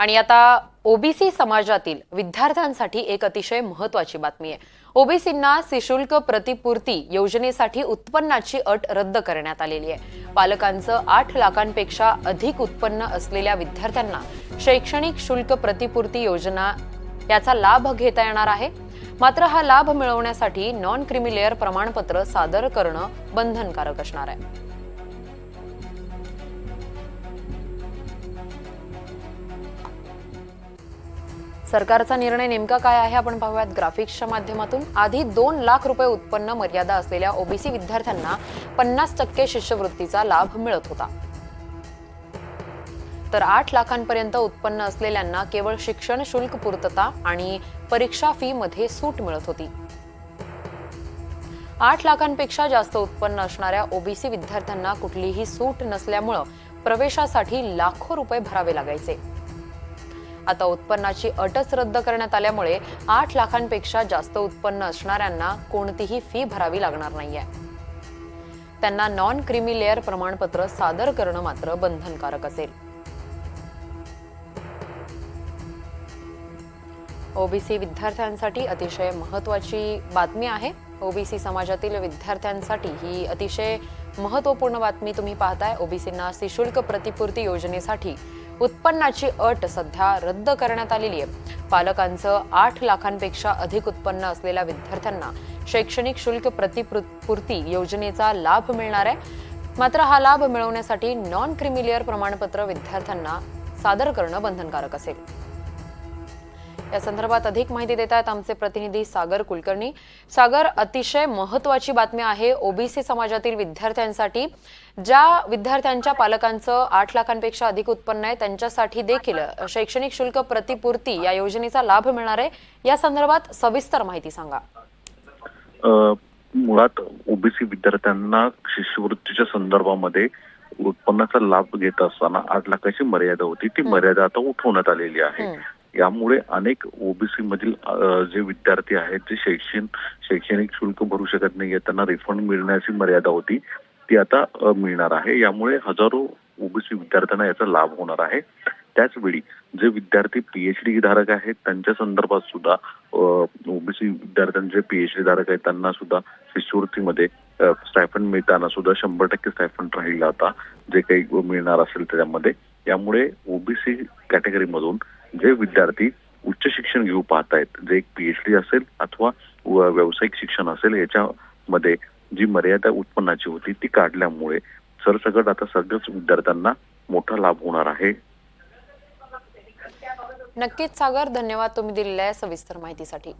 आणि आता ओबीसी समाजातील विद्यार्थ्यांसाठी एक अतिशय महत्वाची बातमी आहे. ओबीसींना सशुल्क प्रतिपूर्ती योजनेसाठी उत्पन्नाची अट रद्द करण्यात आलेली आहे. पालकांचं आठ लाखांपेक्षा अधिक उत्पन्न असलेल्या विद्यार्थ्यांना शैक्षणिक शुल्क प्रतिपूर्ती योजना याचा लाभ घेता येणार आहे. मात्र हा लाभ मिळवण्यासाठी नॉन क्रिमिलेअर प्रमाणपत्र सादर करणं बंधनकारक असणार आहे. सरकारचा निर्णय नेमका काय आहे आपण पाहूयात ग्राफिक्सच्या माध्यमातून. आधी दोन लाख रुपये उत्पन्न मर्यादा असलेल्या ओबीसी विद्यार्थ्यांना पन्नास टक्के शिष्यवृत्तीचा लाभ मिळत होता. तर आठ लाखांपर्यंत उत्पन्न असलेल्यांना केवळ शिक्षण शुल्क पूर्तता आणि परीक्षा फी मध्ये सूट मिळत होती. आठ लाखांपेक्षा जास्त उत्पन्न असणाऱ्या ओबीसी विद्यार्थ्यांना कुठलीही सूट नसल्यामुळं प्रवेशासाठी लाखो रुपये भरावे लागायचे. आता उत्पन्नाची अटच रद्द करण्यात आल्यामुळे आठ लाखांपेक्षा जास्त उत्पन्न असणाऱ्यांना कोणतीही फी भरावी लागणार नाहीये. त्यांना नॉन क्रिमी लेअर प्रमाणपत्र सादर करणं मात्र बंधनकारक असेल. ओबीसी विद्यार्थ्यांसाठी अतिशय महत्वाची बातमी आहे. ओबीसी समाजातील विद्यार्थ्यांसाठी ही अतिशय महत्त्वपूर्ण बातमी तुम्ही पाहताय. ओबीसींना सशुल्क प्रतिपूर्ती योजनेसाठी उत्पन्नाची अट सध्या रद्द करण्यात आलेली आहे. पालकांचं आठ लाखांपेक्षा अधिक उत्पन्न असलेल्या विद्यार्थ्यांना शैक्षणिक शुल्क प्रतिपूर्ती योजनेचा लाभ मिळणार आहे. मात्र हा लाभ मिळवण्यासाठी नॉन क्रिमिलियर प्रमाणपत्र विद्यार्थ्यांना सादर करणं बंधनकारक असेल. या संदर्भात अधिक माहिती देत आहेत आमचे प्रतिनिधी सागर कुलकर्णी. सागर अतिशय महत्वाची बातमी आहे ओबीसी समाजातील विद्यार्थ्यांसाठी ज्या विद्यार्थ्यांच्या पालकांचं आठ लाखांपेक्षा अधिक उत्पन्न आहे त्यांच्यासाठी देखील शैक्षणिक शुल्क प्रतिपूर्ती या योजनेचा लाभ मिळणार आहे. या संदर्भात सविस्तर माहिती सांगा. मुळात ओबीसी विद्यार्थ्यांना शिष्यवृत्तीच्या संदर्भामध्ये उत्पन्नाचा लाभ घेत असताना आठ लाखाची मर्यादा होती. ती. मर्यादा आता उठवण्यात आलेली आहे. त्यामुळे यामुळे अनेक ओबीसी मधील जे विद्यार्थी आहेत जे शैक्षणिक शैक्षणिक शुल्क भरू शकत नाही त्यांना रिफंड मिळण्याची मर्यादा होती ती आता मिळणार आहे. यामुळे हजारो ओबीसी विद्यार्थ्यांना याचा लाभ होणार आहे. त्याचवेळी जे विद्यार्थी पीएचडी धारक आहेत त्यांच्या संदर्भात सुद्धा ओबीसी विद्यार्थ्यांचे पीएचडी धारक आहेत त्यांना सुद्धा शिष्यवृत्तीमध्ये स्टायफंड मिळताना सुद्धा शंभर टक्के स्टायफंड राहिला आता जे काही मिळणार असेल त्याच्यामध्ये यामुळे ओबीसी कॅटेगरीमधून जे विद्यार्थी उच्च शिक्षण घेऊ पाहत आहेत जे एक पीएचडी असेल अथवा व्यावसायिक शिक्षण असेल याच्यामध्ये जी मर्यादा उत्पन्नाची होती ती काढल्यामुळे सरसकट आता सगळ्याच विद्यार्थ्यांना मोठा लाभ होणार आहे. नक्कीच सागर धन्यवाद तुम्ही दिलेल्या सविस्तर माहितीसाठी.